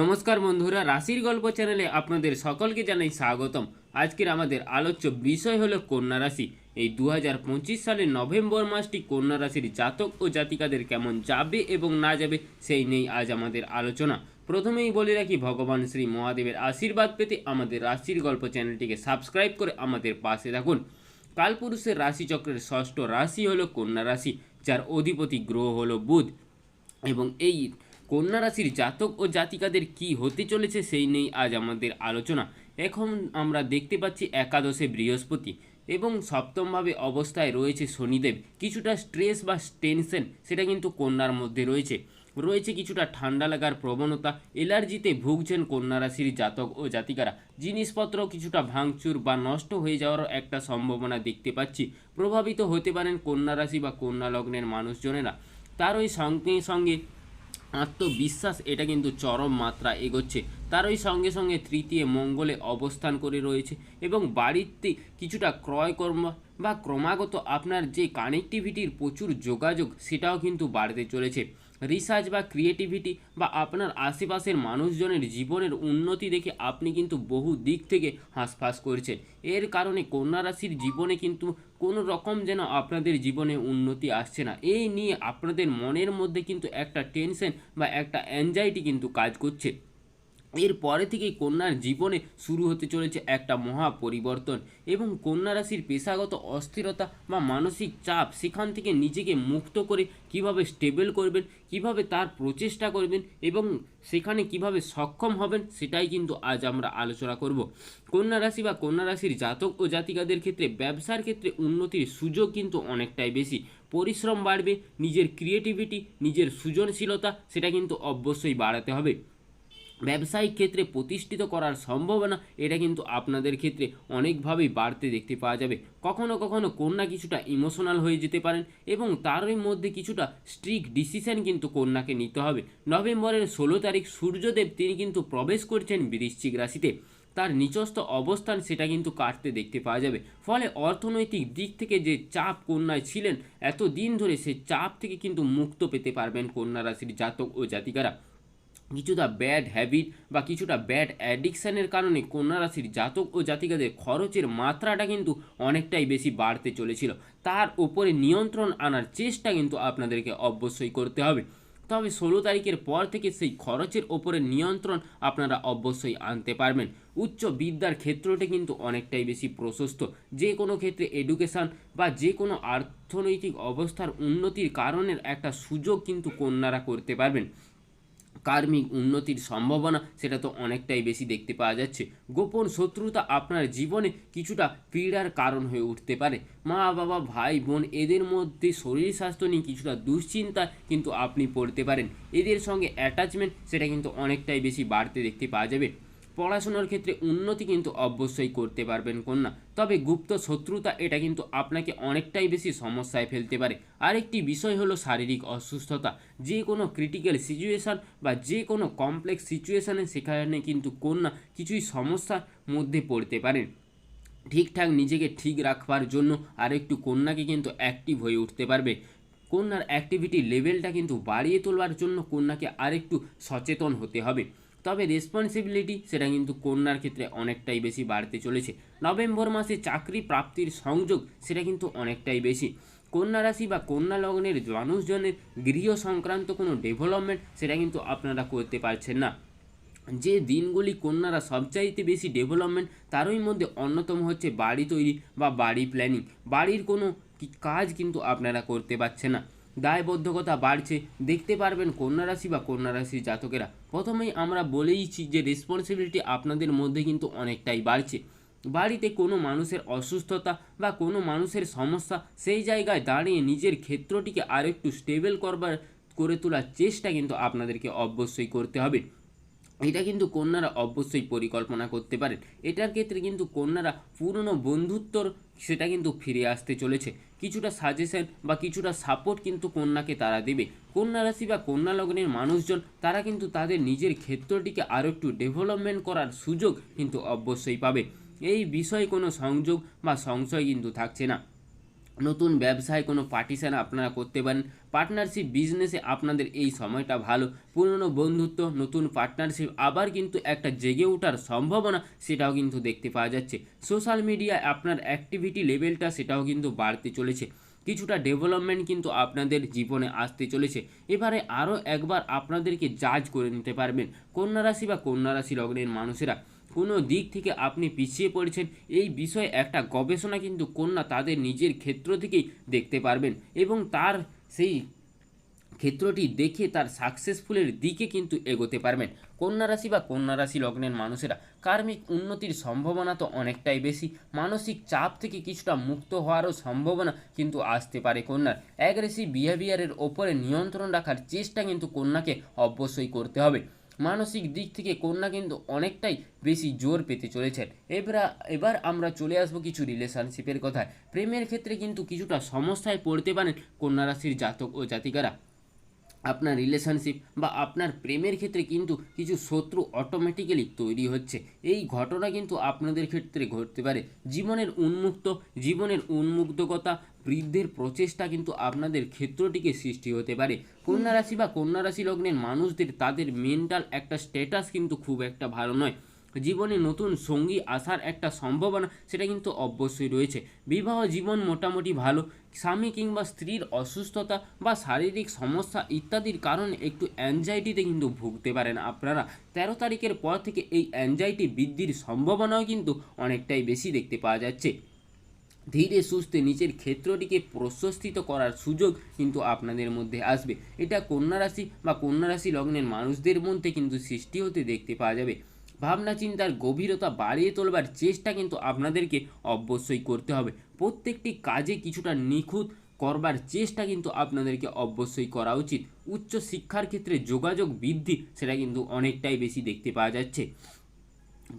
নমস্কার বন্ধুরা, রাশির গল্প চ্যানেলে আপনাদের সকলকে জানাই স্বাগতম। আজকের আমাদের আলোচ্য বিষয় হলো কন্যা রাশি। এই দু হাজার পঁচিশ সালের নভেম্বর মাসটি কন্যা রাশির জাতক ও জাতিকাদের কেমন যাবে এবং না যাবে, সেই নিয়েই আজ আমাদের আলোচনা। প্রথমেই বলে রাখি, ভগবান শ্রী মহাদেবের আশীর্বাদ পেতে আমাদের রাশির গল্প চ্যানেলটিকে সাবস্ক্রাইব করে আমাদের পাশে থাকুন। কালপুরুষের রাশিচক্রের ষষ্ঠ রাশি হলো কন্যা রাশি, যার অধিপতি গ্রহ হলো বুধ। এবং এই কন্যা রাশির জাতক ও জাতিকাদের কি হতে চলেছে সেই নিয়েই আজ আমাদের আলোচনা। এখন আমরা দেখতে পাচ্ছি একাদশে বৃহস্পতি এবং সপ্তমভাবে অবস্থায় রয়েছে শনিদেব। কিছুটা স্ট্রেস বা টেনশন সেটা কিন্তু কন্যার মধ্যে রয়েছে। রয়েছে কিছুটা ঠান্ডা লাগার প্রবণতা, এলার্জিতে ভুগছেন কন্যা রাশির জাতক ও জাতিকারা। জিনিসপত্র কিছুটা ভাঙচুর বা নষ্ট হয়ে যাওয়ারও একটা সম্ভাবনা দেখতে পাচ্ছি। প্রভাবিত হতে পারেন কন্যা রাশি বা কন্যা লগ্নের মানুষজনেরা। তার ওই সঙ্গে সঙ্গে আত্মবিশ্বাস, এটা কিন্তু চরম মাত্রা এগোচ্ছে। তারই সঙ্গে সঙ্গে তৃতীয় মঙ্গলে অবস্থান করে রয়েছে এবং বাড়িতে কিছুটা ক্রয় কর্ম বা ক্রমাগত আপনার যে কানেক্টিভিটির প্রচুর যোগাযোগ, সেটাও কিন্তু বাড়তে চলেছে। রিসার্চ বা ক্রিয়েটিভিটি বা আপনার আশেপাশের মানুষজনের জীবনের উন্নতি দেখে আপনি কিন্তু বহু দিক থেকে হাঁসফাঁস করছেন। এর কারণে কন্যা রাশির জীবনে কিন্তু কোনো রকম যেন আপনাদের জীবনে উন্নতি আসছে না। এই নিয়ে আপনাদের মনের মধ্যে কিন্তু একটা টেনশন বা একটা অ্যাংজাইটি কিন্তু কাজ করছে। এর পরে থেকেই কন্যার জীবনে শুরু হতে চলেছে একটা মহা পরিবর্তন এবং কন্যা রাশির পেশাগত অস্থিরতা বা মানসিক চাপ সেখান থেকে নিজেকে মুক্ত করে কীভাবে স্টেবল করবেন, কীভাবে তার প্রচেষ্টা করবেন এবং সেখানে কীভাবে সক্ষম হবেন সেটাই কিন্তু আজ আমরা আলোচনা করব। কন্যা রাশি বা কন্যা রাশির জাতক ও জাতিকাদের ক্ষেত্রে ব্যবসার ক্ষেত্রে উন্নতির সুযোগ কিন্তু অনেকটাই বেশি। পরিশ্রম বাড়বে, নিজের ক্রিয়েটিভিটি নিজের সৃজনশীলতা সেটা কিন্তু অবশ্যই বাড়াতে হবে। ব্যবসায়িক ক্ষেত্রে প্রতিষ্ঠিত করার সম্ভাবনা, এটা কিন্তু আপনাদের ক্ষেত্রে অনেকভাবেই বাড়তে দেখতে পাওয়া যাবে। কখনো কখনো কন্যা কিছুটা ইমোশনাল হয়ে যেতে পারেন এবং তারই মধ্যে কিছুটা স্ট্রিক ডিসিশন কিন্তু কন্যাকে নিতে হবে। নভেম্বরের ষোলো তারিখ সূর্যদেব তিনি কিন্তু প্রবেশ করছেন বৃশ্চিক রাশিতে। তার নিচস্থ অবস্থান সেটা কিন্তু কাটতে দেখতে পাওয়া যাবে। ফলে অর্থনৈতিক দিক থেকে যে চাপ কন্যায় ছিলেন এত দিন ধরে সে চাপ থেকে কিন্তু মুক্ত পেতে পারবেন কন্যা রাশির জাতক ও জাতিকারা। কিছুটা ব্যাড হ্যাবিট বা কিছুটা ব্যাড অ্যাডিকশানের কারণে কন্যা রাশির জাতক ও জাতিকাদের খরচের মাত্রাটা কিন্তু অনেকটাই বেশি বাড়তে চলেছিল। তার উপরে নিয়ন্ত্রণ আনার চেষ্টা কিন্তু আপনাদেরকে অবশ্যই করতে হবে। তবে ষোলো তারিখের পর থেকে সেই খরচের ওপরে নিয়ন্ত্রণ আপনারা অবশ্যই আনতে পারবেন। উচ্চ বিদ্যার ক্ষেত্রটি কিন্তু অনেকটাই বেশি প্রশস্ত। যে কোনো ক্ষেত্রে এডুকেশান বা যে কোনো অর্থনৈতিক অবস্থার উন্নতির কারণের একটা সুযোগ কিন্তু কন্যারা করতে পারবেন। কার্মিক উন্নতির সম্ভাবনা সেটা তো অনেকটাই বেশি দেখতে পাওয়া যাচ্ছে। গোপন শত্রুতা আপনার জীবনে কিছুটা পীড়ার কারণ হয়ে উঠতে পারে। মা, বাবা, ভাই, বোন, এদের মধ্যে শরীর স্বাস্থ্য নিয়ে কিছুটা দুশ্চিন্তা কিন্তু আপনি পড়তে পারেন। এদের সঙ্গে অ্যাটাচমেন্ট সেটা কিন্তু অনেকটাই বেশি বাড়তে দেখতে পাওয়া যাবে। পড়াশোনার ক্ষেত্রে উন্নতি কিন্তু অবশ্যই করতে পারবেন কন্যা। তবে গুপ্ত শত্রুতা এটা কিন্তু আপনাকে অনেকটাই বেশি সমস্যায় ফেলতে পারে। আরেকটি বিষয় হলো শারীরিক অসুস্থতা। যে কোনো ক্রিটিক্যাল সিচুয়েশান বা যে কোনো কমপ্লেক্স সিচুয়েশানে সেখানে কিন্তু কন্যা কিছুই সমস্যার মধ্যে পড়তে পারেন ঠিকঠাক নিজেকে ঠিক রাখবার জন্য আরেকটু কন্যাকে কিন্তু অ্যাক্টিভ হয়ে উঠতে পারবে। কন্যার অ্যাক্টিভিটি লেভেলটা কিন্তু বাড়িয়ে তোলবার জন্য কন্যাকে আরেকটু সচেতন হতে হবে। তবে রেসপন্সিবিলিটি সেটা কিন্তু কন্যার ক্ষেত্রে অনেকটাই বেশি বাড়তে চলেছে। নভেম্বর মাসে চাকরি প্রাপ্তির সংযোগ সেটা কিন্তু অনেকটাই বেশি। কন্যা রাশি বা কন্যা লগ্নের মানুষজনের গৃহ সংক্রান্ত কোনো ডেভেলপমেন্ট সেটা কিন্তু আপনারা করতে পারছেন না। যে দিনগুলি কন্যারা সবচাইতে বেশি ডেভেলপমেন্ট তারই মধ্যে অন্যতম হচ্ছে বাড়ি তৈরি বা বাড়ি প্ল্যানিং বাড়ির কোনো কাজ কিন্তু আপনারা করতে পারছেন না। দায়বদ্ধকতা বাড়ছে। দেখতে পারবেন কন্যা রাশি বা কন্যা রাশির জাতকেরা। প্রথমেই আমরা বলেইছি যে রেসপন্সিবিলিটি আপনাদের মধ্যে কিন্তু অনেকটাই বাড়ছে। বাড়িতে কোনো মানুষের অসুস্থতা বা কোনো মানুষের সমস্যা, সেই জায়গায় দাঁড়িয়ে নিজের ক্ষেত্রটিকে আরেকটু স্টেবল করবার, করে তোলার চেষ্টা কিন্তু আপনাদেরকে অবশ্যই করতে হবে। এটা কিন্তু কন্যারা অবশ্যই পরিকল্পনা করতে পারেন। এটার ক্ষেত্রে কিন্তু কন্যারা পুরনো বন্ধুত্বর সেটা কিন্তু ফিরে আসতে চলেছে। কিছুটা সাজেশন বা কিছুটা সাপোর্ট কিন্তু কন্যাকে তারা দেবে। কন্যা রাশি বা কন্যা লগ্নের মানুষজন, তারা কিন্তু তাদের নিজের ক্ষেত্রটিকে আরও একটু ডেভেলপমেন্ট করার সুযোগ কিন্তু অবশ্যই পাবে। এই বিষয়ে কোনো সংযোগ বা সংশয় কিন্তু থাকছে না। নতুন ব্যবসায় কোনো পার্টিশন আপনারা করতে পারেন পার্টনারশিপ বিজনেসে আপনাদের এই সময়টা ভালো। পুরনো বন্ধুত্ব, নতুন পার্টনারশিপ আবার কিন্তু একটা জেগে ওঠার সম্ভাবনা সেটাও কিন্তু দেখতে পাওয়া যাচ্ছে। সোশ্যাল মিডিয়ায় আপনার অ্যাক্টিভিটি লেভেলটা সেটাও কিন্তু বাড়তে চলেছে। কিছুটা ডেভেলপমেন্ট কিন্তু আপনাদের জীবনে আসতে চলেছে। এবারে আরও একবার আপনাদেরকে জাজ করে নিতে পারবেন। কন্যা রাশি বা কন্যা রাশি লগ্নের মানুষেরা। কোনো দিক থেকে আপনি পিছিয়ে পড়েছেন, এই বিষয়ে একটা গবেষণা কিন্তু কন্যা তাদের নিজের ক্ষেত্র থেকেই দেখতে পারবেন এবং তার সেই ক্ষেত্রটি দেখে তার সাকসেসফুলের দিকে কিন্তু এগোতে পারবেন। কন্যা রাশি বা কন্যা রাশি লগ্নের মানুষেরা, কার্মিক উন্নতির সম্ভাবনা তো অনেকটাই বেশি। মানসিক চাপ থেকে কিছুটা মুক্ত হওয়ারও সম্ভাবনা কিন্তু আসতে পারে কন্যার। অ্যাগ্রেসিভ বিহেভিয়ারের ওপরে নিয়ন্ত্রণ রাখার চেষ্টা কিন্তু কন্যাকে অবশ্যই করতে হবে। মানসিক দিক থেকে কন্যা কিন্তু অনেকটাই বেশি জোর পেতে চলেছেন। এবার এবার আমরা চলে আসব কিছু রিলেশনশিপের কথায়। প্রেমের ক্ষেত্রে কিন্তু কিছুটা সমস্যায় পড়তে পারেন কন্যা রাশির জাতক ও জাতিকারা। আপনার রিলেশনশিপ বা আপনার প্রেমের ক্ষেত্রে কিন্তু কিছু শত্রু অটোমেটিক্যালি তৈরি হচ্ছে। এই ঘটনা কিন্তু আপনাদের ক্ষেত্রে ঘটতে পারে। জীবনের উন্মুক্ত, জীবনের উন্মুক্তকতা বৃদ্ধির প্রচেষ্টা কিন্তু আপনাদের ক্ষেত্রটিকে সৃষ্টি হতে পারে। কন্যা রাশি বা কন্যা রাশি লগ্নের মানুষদের তাদের মেন্টাল একটা স্ট্যাটাস কিন্তু খুব একটা ভালো নয়। জীবনে নতুন সঙ্গী আসার একটা সম্ভাবনা সেটা কিন্তু অবশ্যই রয়েছে। বিবাহ জীবন মোটামুটি ভালো, স্বামী কিংবা স্ত্রীর অসুস্থতা বা শারীরিক সমস্যা ইত্যাদির কারণে একটু অ্যাংজাইটিতে কিন্তু ভুগতে পারেন আপনারা। তেরো তারিখের পর থেকে এই অ্যাংজাইটি বৃদ্ধির সম্ভাবনাও কিন্তু অনেকটাই বেশি দেখতে পাওয়া যাচ্ছে। ধীরে সুস্থে নিজের ক্ষেত্রটিকে প্রশস্তিত করার সুযোগ কিন্তু আপনাদের মধ্যে আসবে। এটা কন্যা রাশি বা কন্যা রাশি লগ্নের মানুষদের মধ্যে কিন্তু সৃষ্টি হতে দেখতে পাওয়া যাবে। ভাবনা চিন্তার গভীরতা বাড়িয়ে তোলবার চেষ্টা কিন্তু আপনাদেরকে অবশ্যই করতে হবে। প্রত্যেকটি কাজে কিছুটা নিখুঁত করবার চেষ্টা কিন্তু আপনাদেরকে অবশ্যই করা উচিত। উচ্চ শিক্ষার ক্ষেত্রে যোগাযোগ বৃদ্ধি সেটা কিন্তু অনেকটাই বেশি দেখতে পাওয়া যাচ্ছে।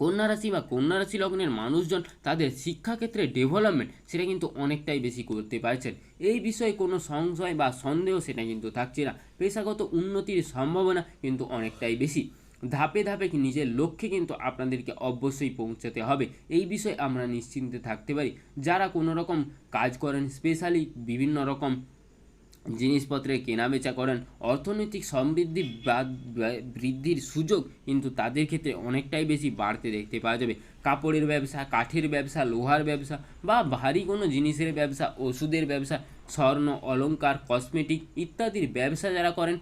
কন্যা রাশি বা কন্যা রাশি লগ্নের মানুষজন তাদের শিক্ষাক্ষেত্রে ডেভেলপমেন্ট সেটা কিন্তু অনেকটাই বেশি করতে পারছেন। এই বিষয়ে কোনো সংশয় বা সন্দেহ সেটা কিন্তু থাকছে না। পেশাগত উন্নতির সম্ভাবনা কিন্তু অনেকটাই বেশি। ধাপে ধাপে কি নিজের লক্ষ্যে কিন্তু আপনাদেরকে অবশ্যই পৌঁছাতে হবে। এই বিষয়ে আমরা নিশ্চিন্তে থাকতে পারি। যারা কোনো রকম কাজ করেন স্পেশালি বিভিন্ন রকম জিনিসপত্রের কেনাবেচা করেন, অর্থনৈতিক সমৃদ্ধি বা- বৃদ্ধির সুযোগ কিন্তু তাদের ক্ষেত্রে অনেকটাই বেশি বাড়তে দেখতে পাওয়া যাবে। কাপড়ের ব্যবসা, কাঠের ব্যবসা, লোহার ব্যবসা বা ভারী কোনো জিনিসের ব্যবসা, ওষুধের ব্যবসা, স্বর্ণ, অলংকার কসমেটিক ইত্যাদির ব্যবসা যারা করেন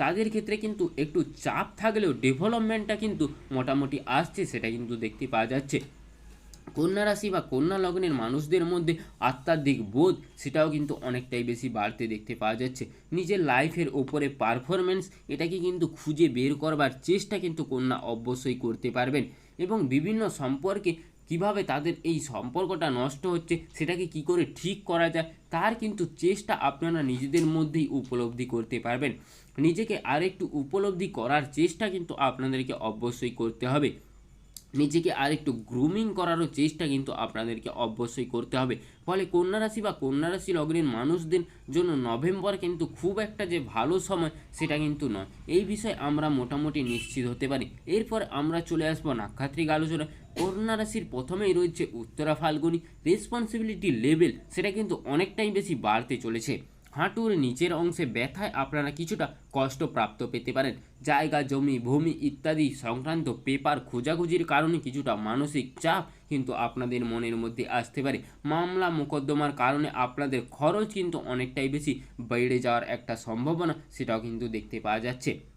তাদের ক্ষেত্রে কিন্তু একটু চাপ থাকলেও ডেভেলপমেন্টটা কিন্তু মোটামুটি আসছে, সেটা কিন্তু দেখতে পাওয়া যাচ্ছে। কন্যা রাশি বা কন্যা লগ্নের মানুষদের মধ্যে আত্মাধিক বোধ, সেটাও কিন্তু অনেকটাই বেশি বাড়তে দেখতে পাওয়া যাচ্ছে। নিজের লাইফের ওপরে পারফরমেন্স এটাকে কিন্তু খুঁজে বের করবার চেষ্টা কিন্তু কন্যা অবশ্যই করতে পারবেন। এবং বিভিন্ন সম্পর্কে কীভাবে তাদের এই সম্পর্কটা নষ্ট হচ্ছে, সেটাকে কি করে ঠিক করা যায়, তার কিন্তু চেষ্টা আপনারা নিজেদের মধ্যেই উপলব্ধি করতে পারবেন। নিজেকে আরেকটু উপলব্ধি করার চেষ্টা কিন্তু আপনাদেরকে অবশ্যই করতে হবে। নিজেকে আরেকটু গ্রুমিং করারও চেষ্টা কিন্তু আপনাদেরকে অবশ্যই করতে হবে। ফলে কন্যা রাশি বা কন্যা রাশি লগ্নের মানুষদের জন্য নভেম্বর কিন্তু খুব একটা যে ভালো সময় সেটা কিন্তু নয়। এই বিষয়ে আমরা মোটামুটি নিশ্চিত হতে পারি। এরপর আমরা চলে আসব নাক্ষাত্রিক আলোচনা কন্যা রাশির প্রথমেই রয়েছে উত্তরা ফাল্গুনি। রেসপন্সিবিলিটি লেভেল সেটা কিন্তু অনেকটাই বেশি বাড়তে চলেছে। হাঁটুর নিচের অংশে ব্যথায় আপনারা কিছুটা কষ্ট প্রাপ্ত পেতে পারেন। জায়গা, জমি, ভূমি ইত্যাদি সংক্রান্ত পেপার খোঁজাখুঁজির কারণে কিছুটা মানসিক চাপ কিন্তু আপনাদের মনের মধ্যে আসতে পারে। মামলা মোকদ্দমার কারণে আপনাদের খরচ কিন্তু অনেকটাই বেশি। বেড়ে যাওয়ার একটা সম্ভাবনা সেটাও কিন্তু দেখতে পাওয়া যাচ্ছে।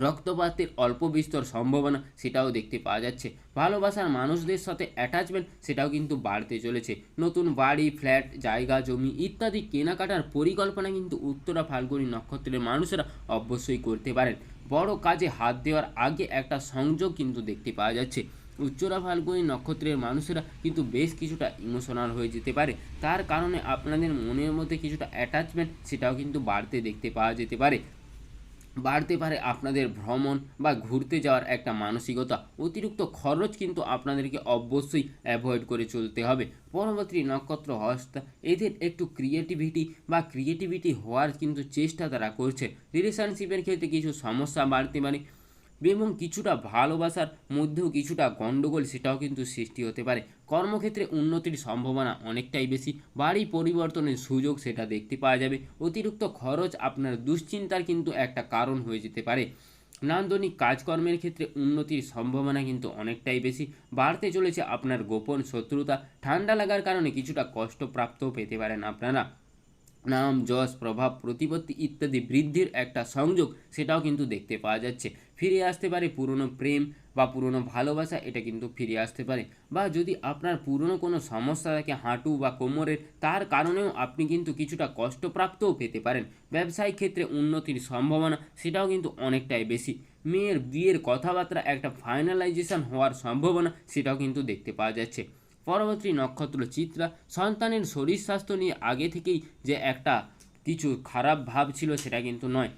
রক্তপাতের অল্প বিস্তর সম্ভাবনা সেটাও দেখতে পাওয়া যাচ্ছে। ভালোবাসার মানুষদের সাথে অ্যাটাচমেন্ট সেটাও কিন্তু বাড়তে চলেছে। নতুন বাড়ি ফ্ল্যাট জায়গা, জমি ইত্যাদি কেনাকাটার পরিকল্পনা কিন্তু উত্তরা ফাল্গুনী নক্ষত্রের মানুষেরা অবশ্যই করতে পারেন। বড় কাজে হাত দেওয়ার আগে একটা সংযোগ কিন্তু দেখতে পাওয়া যাচ্ছে। উচ্চরা ফাল্গুনি নক্ষত্রের মানুষেরা কিন্তু বেশ কিছুটা ইমোশনাল হয়ে যেতে পারে। তার কারণে আপনাদের মনের মধ্যে কিছুটা অ্যাটাচমেন্ট সেটাও কিন্তু বাড়তে দেখতে পাওয়া যেতে পারে। বাড়তে পারে আপনাদের ভ্রমণ বা ঘুরতে যাওয়ার একটা মানসিকতা। অতিরিক্ত খরচ কিন্তু আপনাদেরকে অবশ্যই অ্যাভয়েড করে চলতে হবে। পরবর্তী নক্ষত্র হস্তা এদের একটু ক্রিয়েটিভিটি বা ক্রিয়েটিভিটি হওয়ার কিন্তু চেষ্টা তারা করছে। রিলেশনশিপের ক্ষেত্রে কিছু সমস্যা বাড়তে পারে। এবং কিছুটা ভালোবাসার মধ্যেও কিছুটা গণ্ডগোল সেটাও কিন্তু সৃষ্টি হতে পারে। কর্মক্ষেত্রে উন্নতির সম্ভাবনা অনেকটাই বেশি। বাড়ি পরিবর্তনের সুযোগ সেটা দেখতে পাওয়া যাবে। অতিরিক্ত খরচ আপনার দুশ্চিন্তার কিন্তু একটা কারণ হয়ে যেতে পারে। নান্দনিক কাজকর্মের ক্ষেত্রে উন্নতির সম্ভাবনা কিন্তু অনেকটাই বেশি। বাড়তে চলেছে আপনার গোপন শত্রুতা। ঠান্ডা লাগার কারণে কিছুটা কষ্টপ্রাপ্তও পেতে পারেন আপনারা। নাম, যশ, প্রভাব, প্রতিপত্তি ইত্যাদি বৃদ্ধির একটা সংযোগ সেটাও কিন্তু দেখতে পাওয়া যাচ্ছে। ফিরে আসতে পারে পুরনো প্রেম বা পুরনো ভালোবাসা, এটা কিন্তু ফিরে আসতে পারে। বা যদি আপনার পুরনো কোনো সমস্যা থাকে, হাঁটু বা কোমরের, তার কারণেও আপনি কিন্তু কিছুটা কষ্টপ্রাপ্তও পেতে পারেন। ব্যবসায়িক ক্ষেত্রে উন্নতির সম্ভাবনা সেটাও কিন্তু অনেকটাই বেশি। মেয়ের বিয়ের কথাবার্তা একটা ফাইনালাইজেশন হওয়ার সম্ভাবনা সেটাও কিন্তু দেখতে পাওয়া যাচ্ছে। পরবর্তী নক্ষত্র চিত্রা সন্তানের শরীর স্বাস্থ্য নিয়ে আগে থেকেই যে একটা কিছু খারাপ ভাব ছিল সেটা কিন্তু নয়।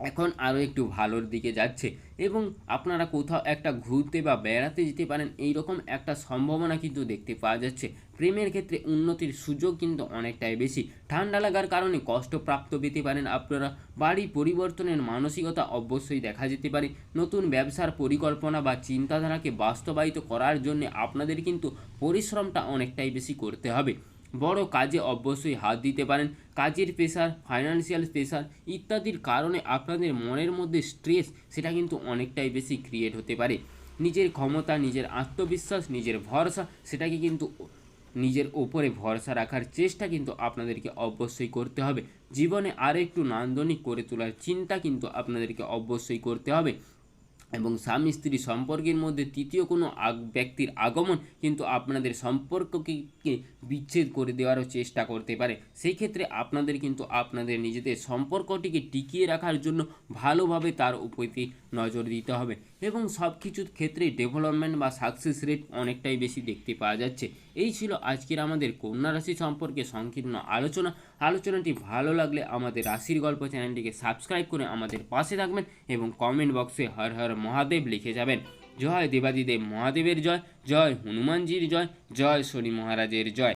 এখন আরও একটু ভালোর দিকে যাচ্ছে এবং আপনারা কোথাও একটা ঘুরতে বা বেড়াতে যেতে পারেন এই রকম একটা সম্ভাবনা কিন্তু দেখতে পাওয়া যাচ্ছে। প্রেমের ক্ষেত্রে উন্নতির সুযোগ কিন্তু অনেকটাই বেশি। ঠান্ডা লাগার কারণে কষ্টপ্রাপ্ত পেতে পারেন আপনারা। বাড়ি পরিবর্তনের মানসিকতা অবশ্যই দেখা যেতে পারে। নতুন ব্যবসার পরিকল্পনা বা চিন্তাধারাকে বাস্তবায়িত করার জন্য আপনাদের কিন্তু পরিশ্রমটা অনেকটাই বেশি করতে হবে। বড় কাজে অবশ্যই হাত দিতে পারেন। কাজের প্রেশার ফাইন্যান্সিয়াল প্রেশার ইত্যাদির কারণে আপনাদের মনের মধ্যে স্ট্রেস সেটা কিন্তু অনেকটাই বেশি ক্রিয়েট হতে পারে। নিজের ক্ষমতা, নিজের আত্মবিশ্বাস, নিজের ভরসা সেটাকে কিন্তু নিজের ওপরে ভরসা রাখার চেষ্টা কিন্তু আপনাদেরকে অবশ্যই করতে হবে। জীবনে আরও একটু নান্দনিক করে তোলার চিন্তা কিন্তু আপনাদেরকে অবশ্যই করতে হবে। এবং স্বামী স্ত্রী সম্পর্কের মধ্যে তৃতীয় কোনো ব্যক্তির আগমন কিন্তু আপনাদের সম্পর্ককে বিচ্ছেদ করে দেওয়ারও চেষ্টা করতে পারে। সেই ক্ষেত্রে আপনাদের কিন্তু আপনাদের নিজেদের সম্পর্কটিকে টিকিয়ে রাখার জন্য ভালোভাবে তার প্রতি নজর দিতে হবে এবং সব কিছুর ক্ষেত্রে ডেভেলপমেন্ট বা সাকসেস রেট অনেকটাই বেশি দেখতে পাওয়া যাচ্ছে। এই ছিল আজকের আমাদের কন্যা রাশি সম্পর্কে সংকীর্ণ আলোচনা। আলোচনাটি ভালো লাগলে আমাদের রাশির গল্প চ্যানেলটিকে সাবস্ক্রাইব করে আমাদের পাশে থাকবেন এবং কমেন্ট বক্সে হর হর মহাদেব লিখে যাবেন। জয় দেবাদিদেব মহাদেবের জয় জয় হনুমানজির জয় জয় শনি মহারাজের জয়।